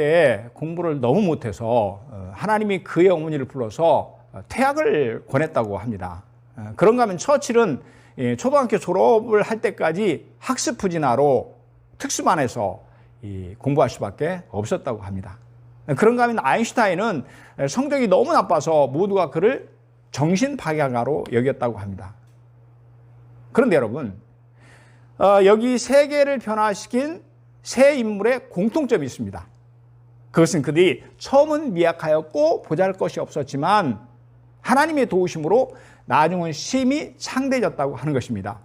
때 공부를 너무 못해서 어, 하나님이 그의 어머니를 불러서 어, 퇴학을 권했다고 합니다. 어, 그런가 하면 처칠은 예, 초등학교 졸업을 할 때까지 학습 후진화로 특수반에서 이 공부할 수밖에 없었다고 합니다. 그런가 하면 아인슈타인은 성적이 너무 나빠서 모두가 그를 정신 박약아로 여겼다고 합니다. 그런데 여러분, 어, 여기 세계를 변화시킨 세 인물의 공통점이 있습니다. 그것은 그들이 처음은 미약하였고 보잘 것이 없었지만 하나님의 도우심으로 나중은 심히 창대해졌다고 하는 것입니다.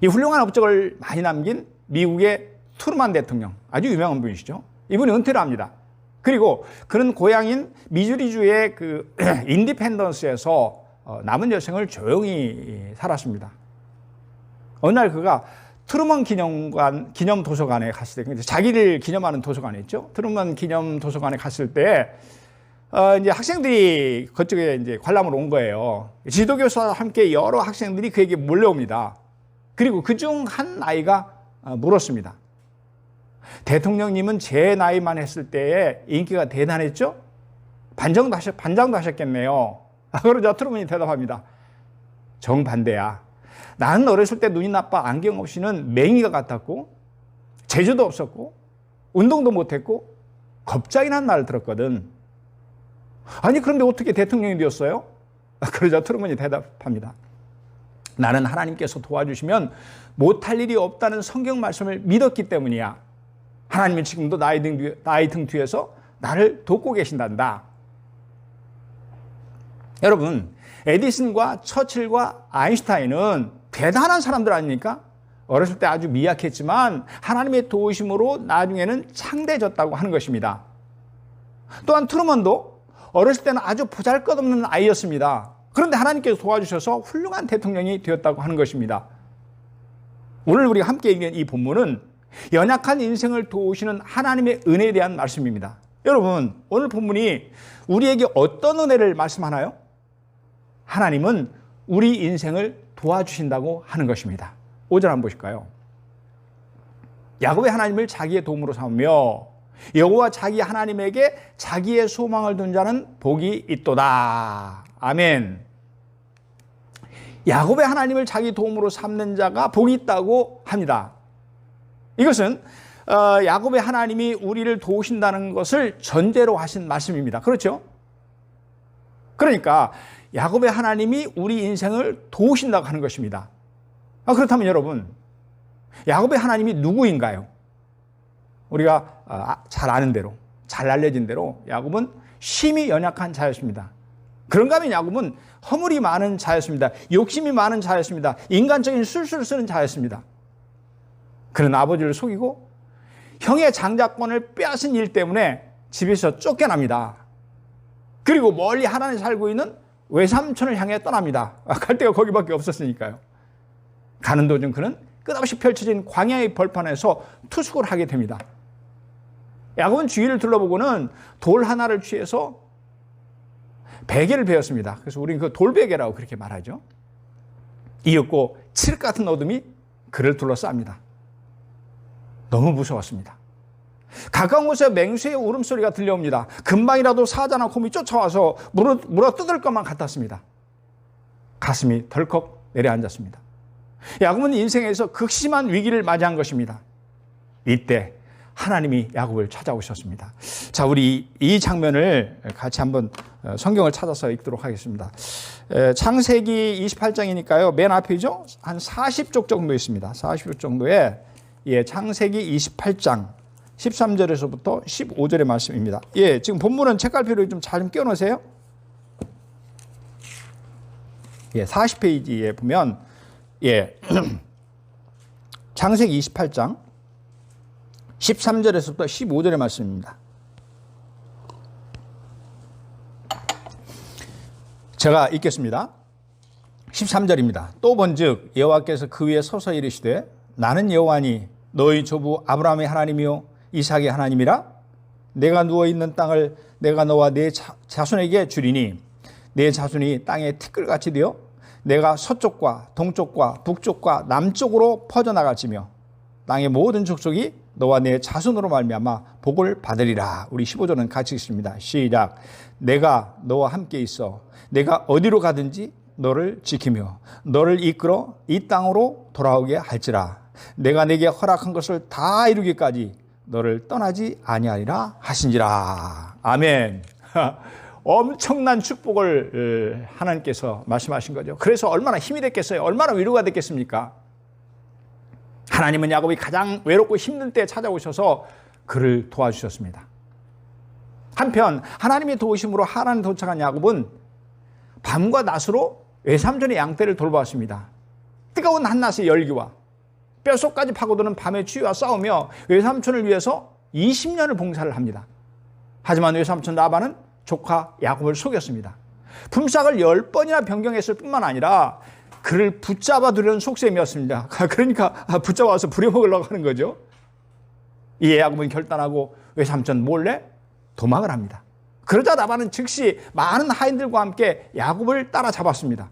이 훌륭한 업적을 많이 남긴 미국의 트루만 대통령, 아주 유명한 분이시죠. 이분이 은퇴를 합니다. 그리고 그는 고향인 미주리주의 그 인디펜던스에서 어, 남은 여생을 조용히 살았습니다. 어느 날 그가 트루먼 기념관 기념 도서관에 갔을 때 자기를 기념하는 도서관에 있죠. 트루먼 기념 도서관에 갔을 때 어, 이제 학생들이 그쪽에 이제 관람을 온 거예요. 지도교수와 함께 여러 학생들이 그에게 몰려옵니다. 그리고 그 중 한 아이가 어, 물었습니다. 대통령님은 제 나이만 했을 때에 인기가 대단했죠? 반장도 하셨, 반장도 하셨겠네요. 그러자 트루먼이 대답합니다. 정반대야. 나는 어렸을 때 눈이 나빠 안경 없이는 맹이가 같았고 재주도 없었고 운동도 못했고 겁장이란 말을 들었거든. 아니 그런데 어떻게 대통령이 되었어요? 그러자 트루먼이 대답합니다. 나는 하나님께서 도와주시면 못할 일이 없다는 성경 말씀을 믿었기 때문이야. 하나님은 지금도 나의 등, 뒤, 나의 등 뒤에서 나를 돕고 계신단다. 여러분, 에디슨과 처칠과 아인슈타인은 대단한 사람들 아닙니까? 어렸을 때 아주 미약했지만 하나님의 도우심으로 나중에는 창대해졌다고 하는 것입니다. 또한 트루먼도 어렸을 때는 아주 보잘것없는 아이였습니다. 그런데 하나님께서 도와주셔서 훌륭한 대통령이 되었다고 하는 것입니다. 오늘 우리가 함께 읽는 이 본문은 연약한 인생을 도우시는 하나님의 은혜에 대한 말씀입니다. 여러분, 오늘 본문이 우리에게 어떤 은혜를 말씀하나요? 하나님은 우리 인생을 도와주신다고 하는 것입니다. 5절 한번 보실까요? 야곱의 하나님을 자기의 도움으로 삼으며 여호와 자기 하나님에게 자기의 소망을 둔 자는 복이 있도다. 아멘. 야곱의 하나님을 자기 도움으로 삼는 자가 복이 있다고 합니다. 이것은 어, 야곱의 하나님이 우리를 도우신다는 것을 전제로 하신 말씀입니다. 그렇죠? 그러니까 야곱의 하나님이 우리 인생을 도우신다고 하는 것입니다. 아, 그렇다면 여러분, 야곱의 하나님이 누구인가요? 우리가 아, 잘 아는 대로, 잘 알려진 대로 야곱은 심히 연약한 자였습니다. 그런가 하면 야곱은 허물이 많은 자였습니다. 욕심이 많은 자였습니다. 인간적인 술수를 쓰는 자였습니다. 그는 아버지를 속이고 형의 장자권을 빼앗은 일 때문에 집에서 쫓겨납니다. 그리고 멀리 하란에 살고 있는 외삼촌을 향해 떠납니다. 갈 데가 거기밖에 없었으니까요. 가는 도중 그는 끝없이 펼쳐진 광야의 벌판에서 투숙을 하게 됩니다. 야곱은 주위를 둘러보고는 돌 하나를 취해서 베개를 베었습니다. 그래서 우리는 그 돌베개라고 그렇게 말하죠. 이윽고 칠흑 같은 어둠이 그를 둘러쌉니다. 너무 무서웠습니다. 가까운 곳에 맹수의 울음소리가 들려옵니다. 금방이라도 사자나 곰이 쫓아와서 물어, 물어 뜯을 것만 같았습니다. 가슴이 덜컥 내려앉았습니다. 야곱은 인생에서 극심한 위기를 맞이한 것입니다. 이때 하나님이 야곱을 찾아오셨습니다. 자, 우리 이 장면을 같이 한번 성경을 찾아서 읽도록 하겠습니다. 창세기 28장이니까요. 맨 앞이죠. 한 40쪽 정도 있습니다. 40쪽 정도에 예, 창세기 28장 13절에서부터 15절의 말씀입니다. 예, 지금 본문은 책갈피로 좀잘좀 끼워놓으세요. 예, 40페이지에 보면 예, 창세기 28장 13절에서부터 15절의 말씀입니다. 제가 읽겠습니다. 13절입니다. 또 번즉 여호와께서 그 위에 서서 이르시되 나는 여호와니 너희 조부 아브라함의 하나님이요 이삭의 하나님이라 내가 누워 있는 땅을 내가 너와 내 자손에게 주리니 내 자손이 땅에 티끌같이 되어 내가 서쪽과 동쪽과 북쪽과 남쪽으로 퍼져 나갈지며 땅의 모든 족속이 너와 내 자손으로 말미암아 복을 받으리라. 우리 15절은 같이 읽습니다. 시작. 내가 너와 함께 있어. 내가 어디로 가든지 너를 지키며 너를 이끌어 이 땅으로 돌아오게 할지라. 내가 내게 허락한 것을 다 이루기까지 너를 떠나지 아니하리라 하신지라. 아멘. 엄청난 축복을 하나님께서 말씀하신 거죠. 그래서 얼마나 힘이 됐겠어요? 얼마나 위로가 됐겠습니까? 하나님은 야곱이 가장 외롭고 힘든 때 찾아오셔서 그를 도와주셨습니다. 한편 하나님의 도우심으로 하나님 도착한 야곱은 밤과 낮으로 외삼촌의 양떼를 돌보았습니다. 뜨거운 한낮의 열기와 뼛속까지 파고드는 밤의 추위와 싸우며 외삼촌을 위해서 20년을 봉사를 합니다. 하지만 외삼촌 라반은 조카 야곱을 속였습니다. 품삯을 10번이나 변경했을 뿐만 아니라 그를 붙잡아 두려는 속셈이었습니다. 그러니까 붙잡아서 부려먹으려고 하는 거죠. 이에 야곱은 결단하고 외삼촌 몰래 도망을 합니다. 그러자 라반은 즉시 많은 하인들과 함께 야곱을 따라잡았습니다.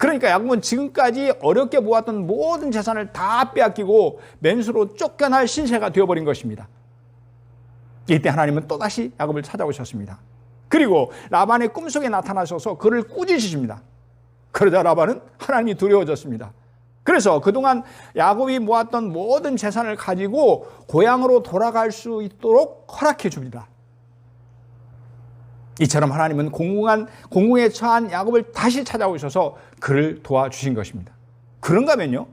그러니까 야곱은 지금까지 어렵게 모았던 모든 재산을 다 빼앗기고 맨수로 쫓겨날 신세가 되어버린 것입니다. 이때 하나님은 또다시 야곱을 찾아오셨습니다. 그리고 라반의 꿈속에 나타나셔서 그를 꾸짖으십니다. 그러자 라반은 하나님이 두려워졌습니다. 그래서 그동안 야곱이 모았던 모든 재산을 가지고 고향으로 돌아갈 수 있도록 허락해 줍니다. 이처럼 하나님은 공공한, 공공에 처한 야곱을 다시 찾아오셔서 그를 도와주신 것입니다. 그런가 면요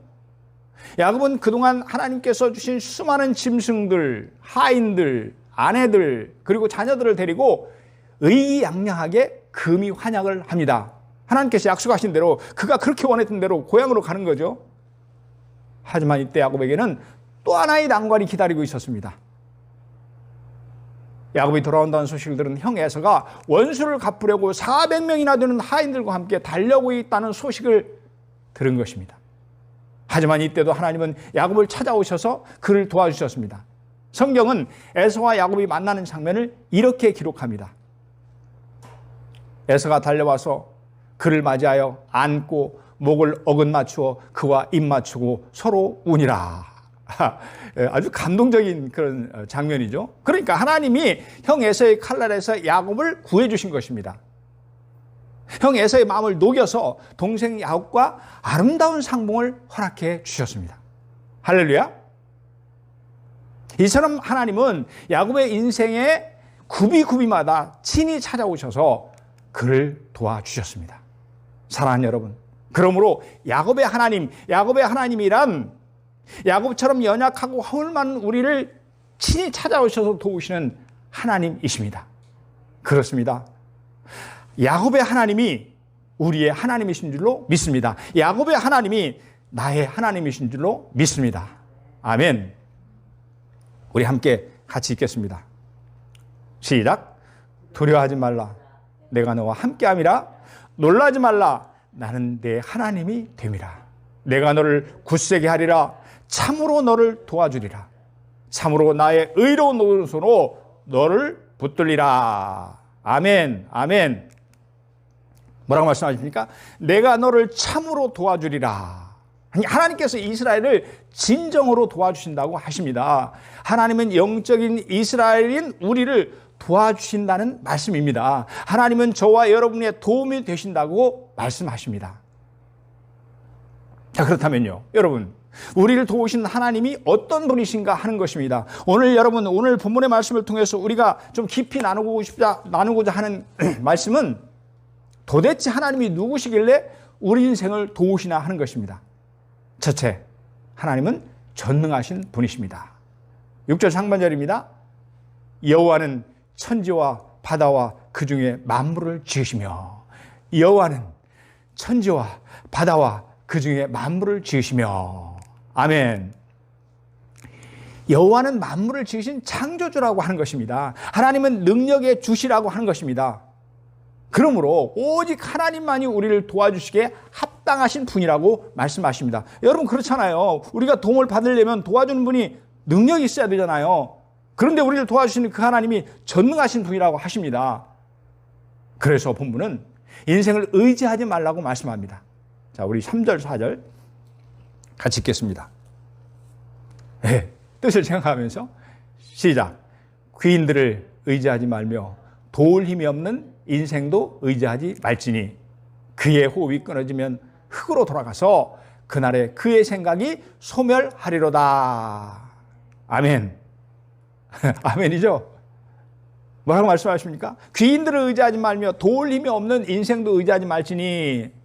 야곱은 그동안 하나님께서 주신 수많은 짐승들, 하인들, 아내들, 그리고 자녀들을 데리고 의기양양하게 금이 환약을 합니다. 하나님께서 약속하신 대로 그가 그렇게 원했던 대로 고향으로 가는 거죠. 하지만 이때 야곱에게는 또 하나의 난관이 기다리고 있었습니다. 야곱이 돌아온다는 소식을 들은 형 에서가 원수를 갚으려고 400명이나 되는 하인들과 함께 달려고 있다는 소식을 들은 것입니다. 하지만 이때도 하나님은 야곱을 찾아오셔서 그를 도와주셨습니다. 성경은 에서와 야곱이 만나는 장면을 이렇게 기록합니다. 에서가 달려와서 그를 맞이하여 안고 목을 어긋 맞추어 그와 입 맞추고 서로 운이라. 예, 아주 감동적인 그런 장면이죠. 그러니까 하나님이 형 에서의 칼날에서 야곱을 구해 주신 것입니다. 형 에서의 마음을 녹여서 동생 야곱과 아름다운 상봉을 허락해 주셨습니다. 할렐루야. 이처럼 하나님은 야곱의 인생의 구비구비마다 친히 찾아오셔서 그를 도와주셨습니다. 사랑하는 여러분. 그러므로 야곱의 하나님, 야곱의 하나님이란 야곱처럼 연약하고 많은 우리를 친히 찾아오셔서 도우시는 하나님이십니다. 그렇습니다. 야곱의 하나님이 우리의 하나님이신 줄로 믿습니다. 야곱의 하나님이 나의 하나님이신 줄로 믿습니다. 아멘. 우리 함께 같이 읽겠습니다. 시작. 두려워하지 말라. 내가 너와 함께함이라. 놀라지 말라. 나는 내 하나님이 됨이라. 내가 너를 굳세게 하리라. 참으로 너를 도와주리라. 참으로 나의 의로운 오른손으로 너를 붙들리라. 아멘. 아멘. 뭐라고 말씀하십니까? 내가 너를 참으로 도와주리라. 하나님께서 이스라엘을 진정으로 도와주신다고 하십니다. 하나님은 영적인 이스라엘인 우리를 도와주신다는 말씀입니다. 하나님은 저와 여러분의 도움이 되신다고 말씀하십니다. 자, 그렇다면요. 여러분, 우리를 도우신 하나님이 어떤 분이신가 하는 것입니다. 오늘 여러분, 오늘 본문의 말씀을 통해서 우리가 좀 깊이 나누고 싶다, 나누고자 하는 말씀은 도대체 하나님이 누구시길래 우리 인생을 도우시나 하는 것입니다. 첫째, 하나님은 전능하신 분이십니다. 6절 상반절입니다. 여호와는 천지와 바다와 그 중에 만물을 지으시며 여호와는 천지와 바다와 그 중에 만물을 지으시며 아멘. 여호와는 만물을 지으신 창조주라고 하는 것입니다. 하나님은 능력의 주시라고 하는 것입니다. 그러므로 오직 하나님만이 우리를 도와주시기에 합당하신 분이라고 말씀하십니다. 여러분 그렇잖아요. 우리가 도움을 받으려면 도와주는 분이 능력이 있어야 되잖아요. 그런데 우리를 도와주시는 그 하나님이 전능하신 분이라고 하십니다. 그래서 본문은 인생을 의지하지 말라고 말씀합니다. 자, 우리 3절, 4절 같이 읽겠습니다. 네, 뜻을 생각하면서 시작. 귀인들을 의지하지 말며 도울 힘이 없는 인생도 의지하지 말지니 그의 호흡이 끊어지면 흙으로 돌아가서 그날에 그의 생각이 소멸하리로다. 아멘. 아멘이죠? 뭐라고 말씀하십니까? 귀인들을 의지하지 말며 도울 힘이 없는 인생도 의지하지 말지니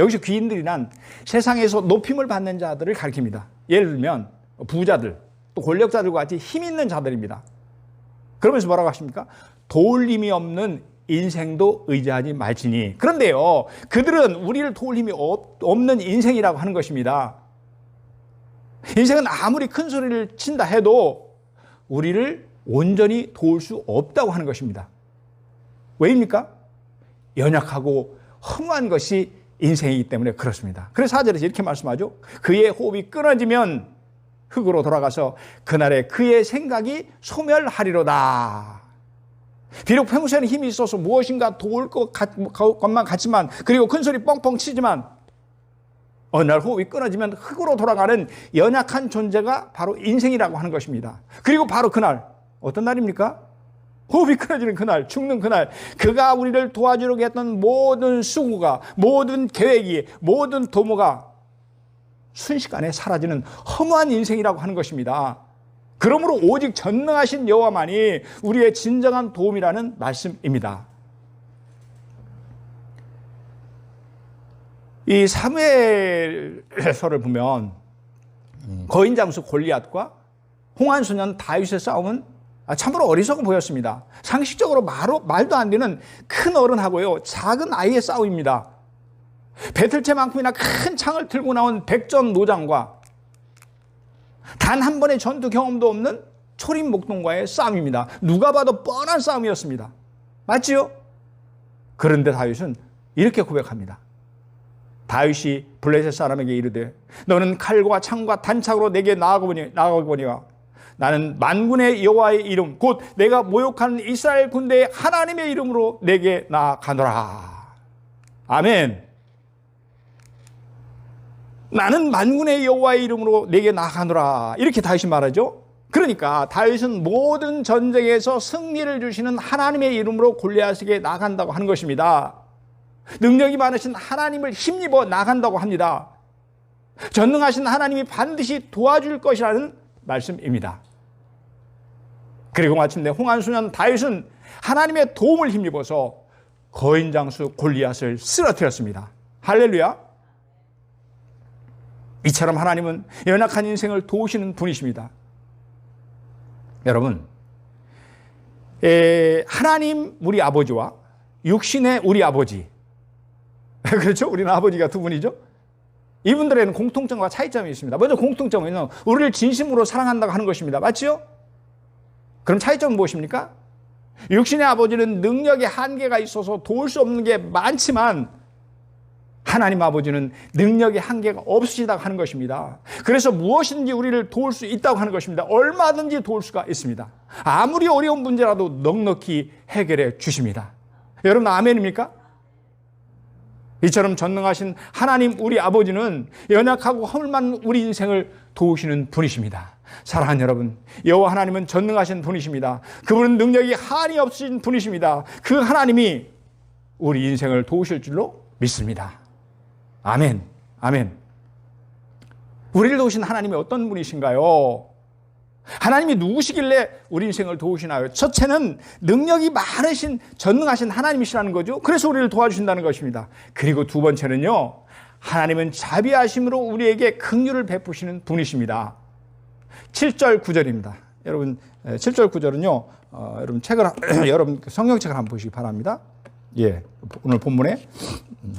여기서 귀인들이란 세상에서 높임을 받는 자들을 가리킵니다. 예를 들면 부자들, 또 권력자들과 같이 힘 있는 자들입니다. 그러면서 뭐라고 하십니까? 도울 힘이 없는 인생도 의지하지 말지니. 그런데요, 그들은 우리를 도울 힘이 없는 인생이라고 하는 것입니다. 인생은 아무리 큰 소리를 친다 해도 우리를 온전히 도울 수 없다고 하는 것입니다. 왜입니까? 연약하고 허무한 것이 인생이기 때문에 그렇습니다. 그래서 사절에서 이렇게 말씀하죠. 그의 호흡이 끊어지면 흙으로 돌아가서 그날에 그의 생각이 소멸하리로다. 비록 평소에는 힘이 있어서 무엇인가 도울 것 같, 것만 같지만 그리고 큰 소리 뻥뻥 치지만 어느 날 호흡이 끊어지면 흙으로 돌아가는 연약한 존재가 바로 인생이라고 하는 것입니다. 그리고 바로 그날 어떤 날입니까? 호흡이 끊어지는 그날, 죽는 그날, 그가 우리를 도와주려고 했던 모든 수고가, 모든 계획이, 모든 도모가 순식간에 사라지는 허무한 인생이라고 하는 것입니다. 그러므로 오직 전능하신 여호와만이 우리의 진정한 도움이라는 말씀입니다. 이 사무엘서를 보면 거인 장수 골리앗과 홍한 소년 다윗의 싸움은 참으로 어리석어 보였습니다. 상식적으로 말로, 말도 안 되는 큰 어른하고요 작은 아이의 싸움입니다. 배틀채만큼이나 큰 창을 들고 나온 백전 노장과 단 한 번의 전투 경험도 없는 초림 목동과의 싸움입니다. 누가 봐도 뻔한 싸움이었습니다. 맞지요? 그런데 다윗은 이렇게 고백합니다. 다윗이 블레셋 사람에게 이르되 너는 칼과 창과 단창으로 내게 나아가보니 나아가보니와 나는 만군의 여호와의 이름 곧 내가 모욕하는 이스라엘 군대의 하나님의 이름으로 내게 나아가노라. 아멘. 나는 만군의 여호와의 이름으로 내게 나아가노라. 이렇게 다윗이 말하죠. 그러니까 다윗은 모든 전쟁에서 승리를 주시는 하나님의 이름으로 골리앗에게 나간다고 하는 것입니다. 능력이 많으신 하나님을 힘입어 나간다고 합니다. 전능하신 하나님이 반드시 도와줄 것이라는 말씀입니다. 그리고 마침내 홍한수년 다윗은 하나님의 도움을 힘입어서 거인 장수 골리앗을 쓰러뜨렸습니다. 할렐루야. 이처럼 하나님은 연약한 인생을 도우시는 분이십니다. 여러분, 에, 하나님 우리 아버지와 육신의 우리 아버지 그렇죠? 우리는 아버지가 두 분이죠. 이분들에는 공통점과 차이점이 있습니다. 먼저 공통점은 우리를 진심으로 사랑한다고 하는 것입니다. 맞죠? 그럼 차이점은 무엇입니까? 육신의 아버지는 능력의 한계가 있어서 도울 수 없는 게 많지만 하나님 아버지는 능력의 한계가 없으시다고 하는 것입니다. 그래서 무엇이든지 우리를 도울 수 있다고 하는 것입니다. 얼마든지 도울 수가 있습니다. 아무리 어려운 문제라도 넉넉히 해결해 주십니다. 여러분 아멘입니까? 이처럼 전능하신 하나님 우리 아버지는 연약하고 허물만 우리 인생을 도우시는 분이십니다. 사랑하는 여러분, 여호와 하나님은 전능하신 분이십니다. 그분은 능력이 한이 없으신 분이십니다. 그 하나님이 우리 인생을 도우실 줄로 믿습니다. 아멘. 아멘. 우리를 도우신 하나님이 어떤 분이신가요? 하나님이 누구시길래 우리 인생을 도우시나요? 첫째는 능력이 많으신 전능하신 하나님이시라는 거죠. 그래서 우리를 도와주신다는 것입니다. 그리고 두 번째는요. 하나님은 자비하심으로 우리에게 긍휼을 베푸시는 분이십니다. 7절 9절입니다. 여러분 7절 9절은요. 어, 여러분 책을 여러분 성경책을 한번 보시기 바랍니다. 예. 오늘 본문에 음,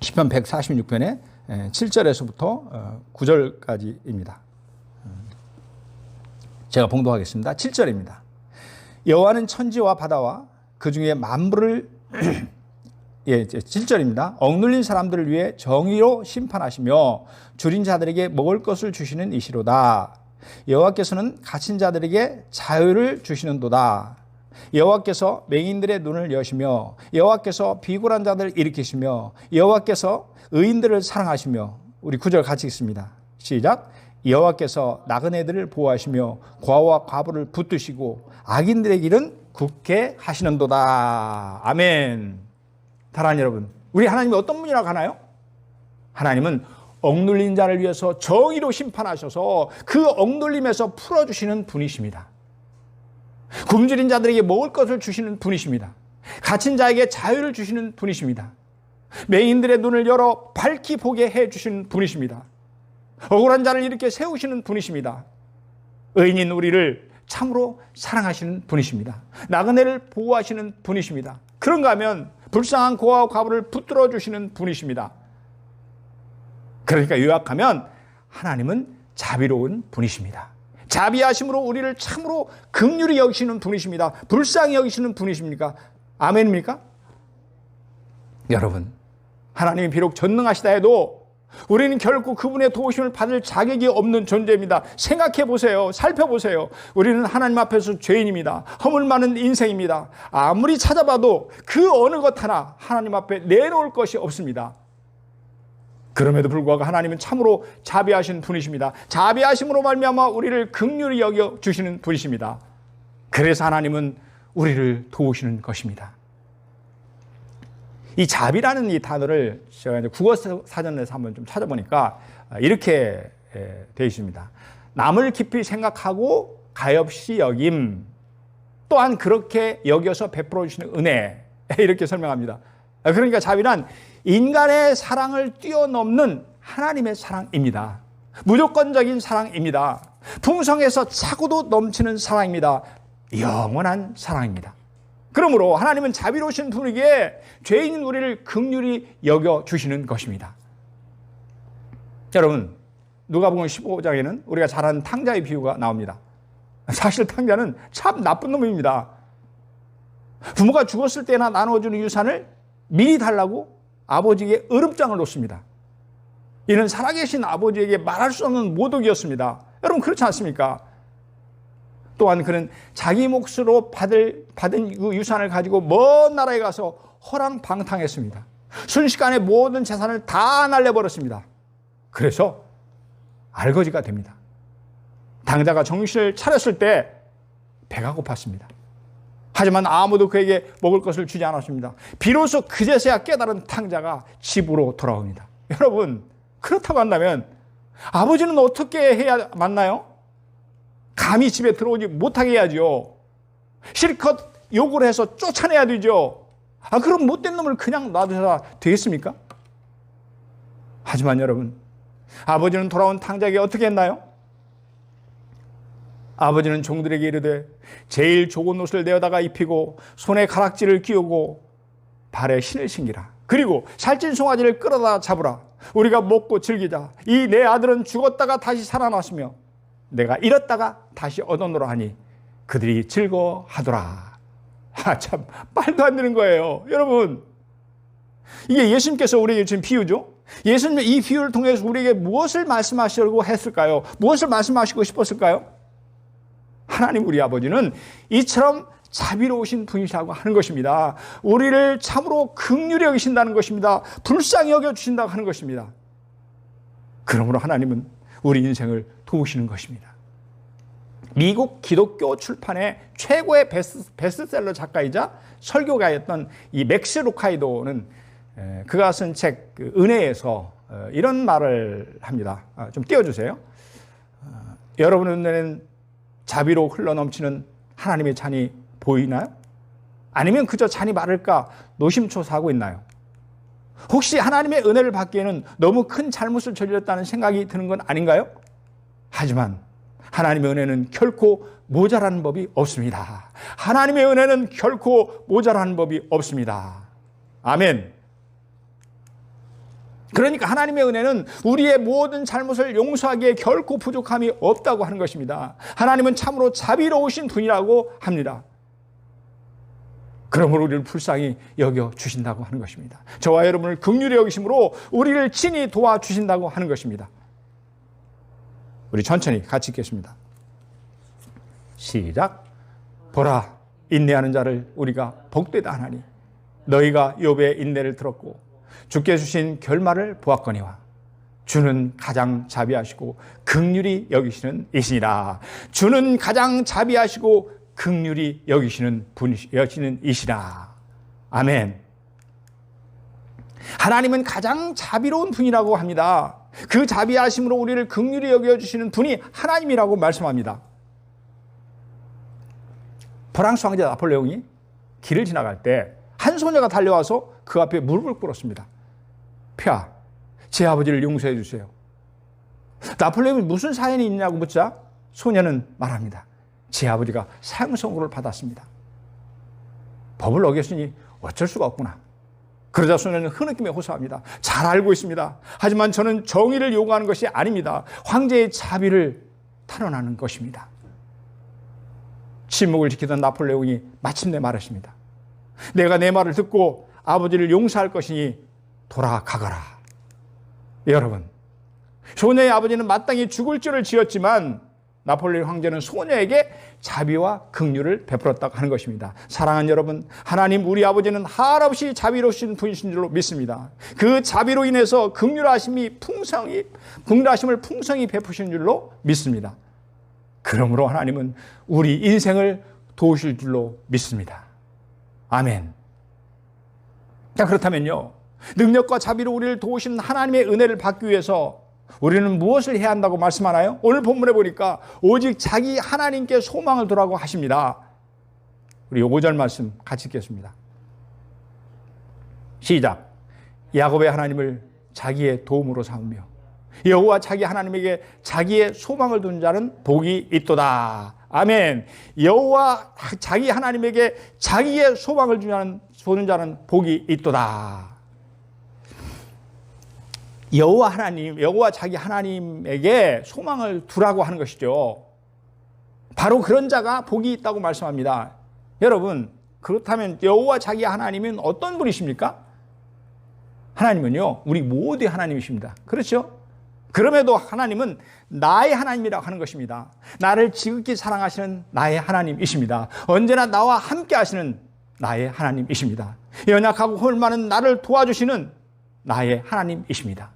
시편 146편에 7절에서부터 9절까지입니다. 제가 봉독하겠습니다. 7절입니다. 여호와는 천지와 바다와 그 중에 만물을 예, 7절입니다. 억눌린 사람들을 위해 정의로 심판하시며 줄인 자들에게 먹을 것을 주시는 이시로다. 여호와께서는 갇힌 자들에게 자유를 주시는도다. 여호와께서 맹인들의 눈을 여시며 여호와께서 비굴한 자들을 일으키시며 여호와께서 의인들을 사랑하시며 우리 구절 같이 읽습니다. 시작. 여호와께서 나그네들을 보호하시며 과와 과부를 붙드시고 악인들의 길은 굳게 하시는도다. 아멘. 사랑하는 여러분, 우리 하나님이 어떤 분이라고 하나요? 하나님은 억눌린 자를 위해서 정의로 심판하셔서 그 억눌림에서 풀어주시는 분이십니다. 굶주린 자들에게 먹을 것을 주시는 분이십니다. 갇힌 자에게 자유를 주시는 분이십니다. 맹인들의 눈을 열어 밝히 보게 해 주시는 분이십니다. 억울한 자를 이렇게 세우시는 분이십니다. 의인인 우리를 참으로 사랑하시는 분이십니다. 나그네를 보호하시는 분이십니다. 그런가 하면 불쌍한 고아와 과부를 붙들어 주시는 분이십니다. 그러니까 요약하면 하나님은 자비로운 분이십니다. 자비하심으로 우리를 참으로 극률히 여기시는 분이십니다. 불쌍히 여기시는 분이십니까? 아멘입니까? 여러분, 하나님이 비록 전능하시다 해도 우리는 결코 그분의 도우심을 받을 자격이 없는 존재입니다. 생각해 보세요. 살펴보세요. 우리는 하나님 앞에서 죄인입니다. 허물 많은 인생입니다. 아무리 찾아봐도 그 어느 것 하나 하나님 앞에 내놓을 것이 없습니다. 그럼에도 불구하고 하나님은 참으로 자비하신 분이십니다. 자비하심으로 말미암아 우리를 극률히 여겨 주시는 분이십니다. 그래서 하나님은 우리를 도우시는 것입니다. 이 자비라는 이 단어를 제가 이제 국어 사전에서 한번 좀 찾아보니까 이렇게 되어 있습니다. 남을 깊이 생각하고 가엾이 여김 또한 그렇게 여겨서 베풀어 주시는 은혜 이렇게 설명합니다. 그러니까 자비란 인간의 사랑을 뛰어넘는 하나님의 사랑입니다. 무조건적인 사랑입니다. 풍성해서 차고도 넘치는 사랑입니다. 영원한 사랑입니다. 그러므로 하나님은 자비로우신 분에게 죄인인 우리를 극률히 여겨 주시는 것입니다. 여러분, 누가복음 15장에는 우리가 잘 아는 탕자의 비유가 나옵니다. 사실 탕자는 참 나쁜 놈입니다. 부모가 죽었을 때나 나눠주는 유산을 미리 달라고 아버지에게 으름장을 놓습니다. 이는 살아계신 아버지에게 말할 수 없는 모독이었습니다. 여러분 그렇지 않습니까? 또한 그는 자기 몫으로 받을, 받은 그 유산을 가지고 먼 나라에 가서 허랑방탕했습니다. 순식간에 모든 재산을 다 날려버렸습니다. 그래서 알거지가 됩니다. 당자가 정신을 차렸을 때 배가 고팠습니다. 하지만 아무도 그에게 먹을 것을 주지 않았습니다. 비로소 그제서야 깨달은 탕자가 집으로 돌아옵니다. 여러분, 그렇다고 한다면 아버지는 어떻게 해야 맞나요? 감히 집에 들어오지 못하게 해야죠. 실컷 욕을 해서 쫓아내야 되죠. 아, 그럼 못된 놈을 그냥 놔두셔야 되겠습니까? 하지만 여러분, 아버지는 돌아온 탕자에게 어떻게 했나요? 아버지는 종들에게 이르되 제일 좋은 옷을 내어다가 입히고 손에 가락지를 끼우고 발에 신을 신기라. 그리고 살찐 송아지를 끌어다 잡으라. 우리가 먹고 즐기자. 이 내 아들은 죽었다가 다시 살아났으며 내가 잃었다가 다시 얻어노라 하니 그들이 즐거워하더라. 아, 참, 말도 안 되는 거예요. 여러분, 이게 예수님께서 우리에게 지금 비유죠? 예수님은 이 비유를 통해서 우리에게 무엇을 말씀하시려고 했을까요? 무엇을 말씀하시고 싶었을까요? 하나님 우리 아버지는 이처럼 자비로우신 분이라고 하는 것입니다. 우리를 참으로 극률히 여기신다는 것입니다. 불쌍히 여겨주신다고 하는 것입니다. 그러므로 하나님은 우리 인생을 도우시는 것입니다. 미국 기독교 출판의 최고의 베스트, 베스트 셀러 작가이자 설교가였던 이 맥스 루카이도는 그가 쓴 책 은혜에서 어, 이런 말을 합니다. 아, 좀 띄워주세요. 어, 여러분 눈에는 자비로 흘러넘치는 하나님의 잔이 보이나요? 아니면 그저 잔이 마를까 노심초사하고 있나요? 혹시 하나님의 은혜를 받기에는 너무 큰 잘못을 저질렀다는 생각이 드는 건 아닌가요? 하지만 하나님의 은혜는 결코 모자라는 법이 없습니다. 하나님의 은혜는 결코 모자라는 법이 없습니다. 아멘. 그러니까 하나님의 은혜는 우리의 모든 잘못을 용서하기에 결코 부족함이 없다고 하는 것입니다. 하나님은 참으로 자비로우신 분이라고 합니다. 그러므로 우리를 불쌍히 여겨 주신다고 하는 것입니다. 저와 여러분을 극률히 여기심으로 우리를 친히 도와 주신다고 하는 것입니다. 우리 천천히 같이 읽겠습니다. 시작. 보라 인내하는 자를 우리가 복되다 하나니 너희가 욥의 인내를 들었고 주께 주신 결말을 보았거니와 주는 가장 자비하시고 극률이 여기시는 이시니라. 주는 가장 자비하시고 극률이 여기시는 분이 여기시는 이시라. 아멘. 하나님은 가장 자비로운 분이라고 합니다. 그 자비하심으로 우리를 극률히 여겨주시는 분이 하나님이라고 말씀합니다. 프랑스 황제 나폴레옹이 길을 지나갈 때 한 소녀가 달려와서 그 앞에 무릎을 꿇었습니다. 폐하, 제 아버지를 용서해 주세요. 나폴레옹이 무슨 사연이 있냐고 묻자 소녀는 말합니다. 제 아버지가 사형 선고를 받았습니다. 법을 어겼으니 어쩔 수가 없구나. 그러자 소녀는 흐느낌에 호소합니다. 잘 알고 있습니다. 하지만 저는 정의를 요구하는 것이 아닙니다. 황제의 자비를 탄원하는 것입니다. 침묵을 지키던 나폴레옹이 마침내 말했습니다. 내가 내 말을 듣고 아버지를 용서할 것이니 돌아가거라. 여러분, 소녀의 아버지는 마땅히 죽을 줄을 지었지만 나폴레옹 황제는 소녀에게 자비와 긍휼을 베풀었다고 하는 것입니다. 사랑하는 여러분, 하나님 우리 아버지는 한없이 자비로우신 분이신 줄로 믿습니다. 그 자비로 인해서 긍휼하심이 풍성히 긍휼하심을 풍성히 베푸신 줄로 믿습니다. 그러므로 하나님은 우리 인생을 도우실 줄로 믿습니다. 아멘. 자, 그렇다면요. 능력과 자비로 우리를 도우시는 하나님의 은혜를 받기 위해서 우리는 무엇을 해야 한다고 말씀하나요? 오늘 본문에 보니까 오직 자기 하나님께 소망을 두라고 하십니다. 우리 5절 말씀 같이 읽겠습니다. 시작. 야곱의 하나님을 자기의 도움으로 삼으며 여호와 자기 하나님에게 자기의 소망을 둔 자는 복이 있도다. 아멘. 여호와 자기 하나님에게 자기의 소망을 주는 자는 복이 있도다. 여호와 하나님, 여호와 자기 하나님에게 소망을 두라고 하는 것이죠. 바로 그런 자가 복이 있다고 말씀합니다. 여러분, 그렇다면 여호와 자기 하나님은 어떤 분이십니까? 하나님은요, 우리 모두의 하나님이십니다. 그렇죠? 그럼에도 하나님은 나의 하나님이라고 하는 것입니다. 나를 지극히 사랑하시는 나의 하나님이십니다. 언제나 나와 함께 하시는 나의 하나님이십니다. 연약하고 홀만은 나를 도와주시는 나의 하나님이십니다.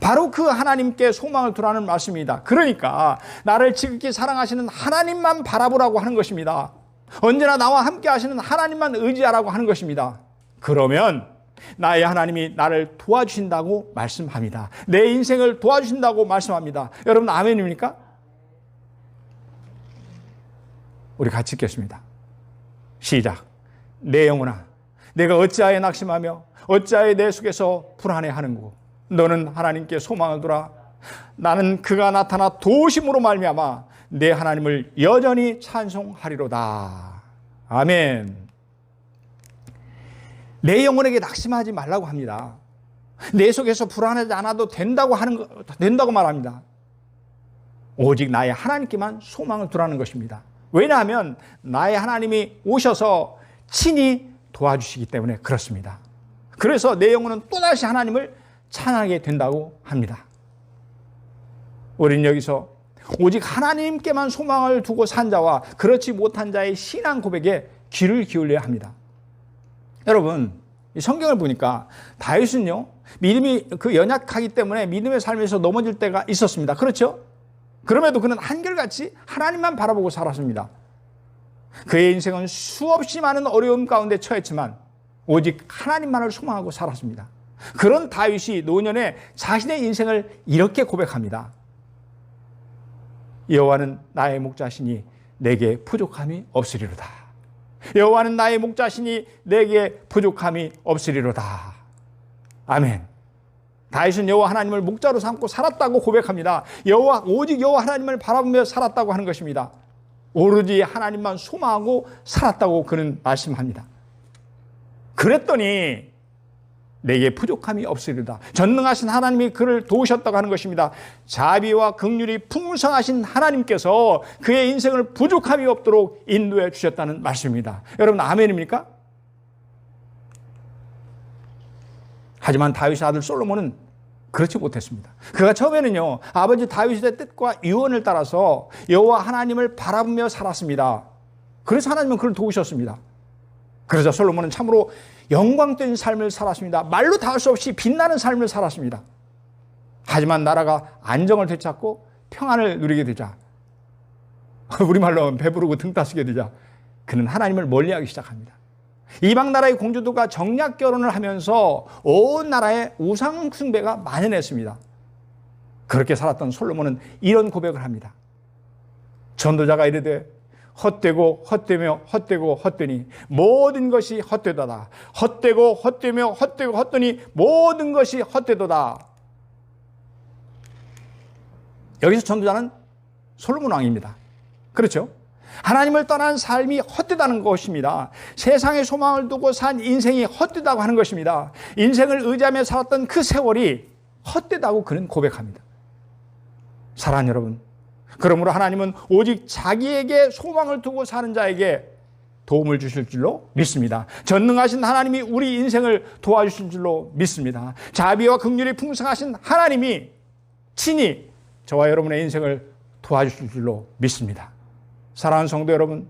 바로 그 하나님께 소망을 두라는 말씀입니다. 그러니까 나를 지극히 사랑하시는 하나님만 바라보라고 하는 것입니다. 언제나 나와 함께 하시는 하나님만 의지하라고 하는 것입니다. 그러면 나의 하나님이 나를 도와주신다고 말씀합니다. 내 인생을 도와주신다고 말씀합니다. 여러분 아멘입니까? 우리 같이 읽겠습니다. 시작. 내 영혼아, 내가 어찌하여 낙심하며 어찌하여 내 속에서 불안해하는고? 너는 하나님께 소망을 두라. 나는 그가 나타나 도심으로 말미암아 내 하나님을 여전히 찬송하리로다. 아멘. 내 영혼에게 낙심하지 말라고 합니다. 내 속에서 불안하지 않아도 된다고 하는 거, 된다고 말합니다. 오직 나의 하나님께만 소망을 두라는 것입니다. 왜냐하면 나의 하나님이 오셔서 친히 도와주시기 때문에 그렇습니다. 그래서 내 영혼은 또다시 하나님을 찬하게 된다고 합니다. 우리는 여기서 오직 하나님께만 소망을 두고 산 자와 그렇지 못한 자의 신앙 고백에 귀를 기울여야 합니다. 여러분, 성경을 보니까 다윗은요, 믿음이 그 연약하기 때문에 믿음의 삶에서 넘어질 때가 있었습니다. 그렇죠? 그럼에도 그는 한결같이 하나님만 바라보고 살았습니다. 그의 인생은 수없이 많은 어려움 가운데 처했지만 오직 하나님만을 소망하고 살았습니다. 그런 다윗이 노년에 자신의 인생을 이렇게 고백합니다. 여호와는 나의 목자시니 내게 부족함이 없으리로다. 여호와는 나의 목자시니 내게 부족함이 없으리로다. 아멘. 다윗은 여호와 하나님을 목자로 삼고 살았다고 고백합니다. 여호와 오직 여호와 하나님을 바라보며 살았다고 하는 것입니다. 오로지 하나님만 소망하고 살았다고 그는 말씀합니다. 그랬더니 내게 부족함이 없으리다. 전능하신 하나님이 그를 도우셨다고 하는 것입니다. 자비와 극률이 풍성하신 하나님께서 그의 인생을 부족함이 없도록 인도해 주셨다는 말씀입니다. 여러분 아멘입니까? 하지만 다윗의 아들 솔로몬은 그렇지 못했습니다. 그가 처음에는요 아버지 다윗의 뜻과 유언을 따라서 여호와 하나님을 바라보며 살았습니다. 그래서 하나님은 그를 도우셨습니다. 그러자 솔로몬은 참으로 영광된 삶을 살았습니다. 말로 다 할 수 없이 빛나는 삶을 살았습니다. 하지만 나라가 안정을 되찾고 평안을 누리게 되자 우리말로 배부르고 등 따스게 되자 그는 하나님을 멀리하기 시작합니다. 이방 나라의 공주들과 정략 결혼을 하면서 온 나라에 우상 숭배가 만연했습니다. 그렇게 살았던 솔로몬은 이런 고백을 합니다. 전도자가 이르되 헛되고 헛되며 헛되고 헛되니 모든 것이 헛되도다. 헛되고 헛되며 헛되고 헛되니 모든 것이 헛되도다. 여기서 전도자는 솔로몬 왕입니다. 그렇죠? 하나님을 떠난 삶이 헛되다는 것입니다. 세상의 소망을 두고 산 인생이 헛되다고 하는 것입니다. 인생을 의지하며 살았던 그 세월이 헛되다고 그는 고백합니다. 사랑하는 여러분, 그러므로 하나님은 오직 자기에게 소망을 두고 사는 자에게 도움을 주실 줄로 믿습니다. 전능하신 하나님이 우리 인생을 도와주실 줄로 믿습니다. 자비와 긍휼이 풍성하신 하나님이 친히 저와 여러분의 인생을 도와주실 줄로 믿습니다. 사랑하는 성도 여러분,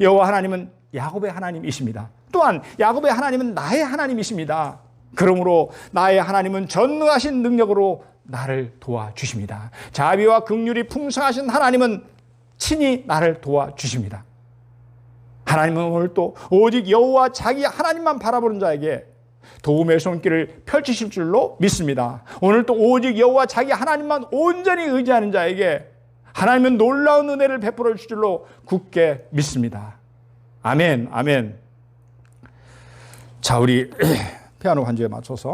여호와 하나님은 야곱의 하나님이십니다. 또한 야곱의 하나님은 나의 하나님이십니다. 그러므로 나의 하나님은 전능하신 능력으로 나를 도와주십니다. 자비와 긍휼이 풍성하신 하나님은 친히 나를 도와주십니다. 하나님은 오늘 또 오직 여호와 자기 하나님만 바라보는 자에게 도움의 손길을 펼치실 줄로 믿습니다. 오늘 또 오직 여호와 자기 하나님만 온전히 의지하는 자에게 하나님은 놀라운 은혜를 베풀어 주실 줄로 굳게 믿습니다. 아멘, 아멘. 자, 우리 피아노 반주에 맞춰서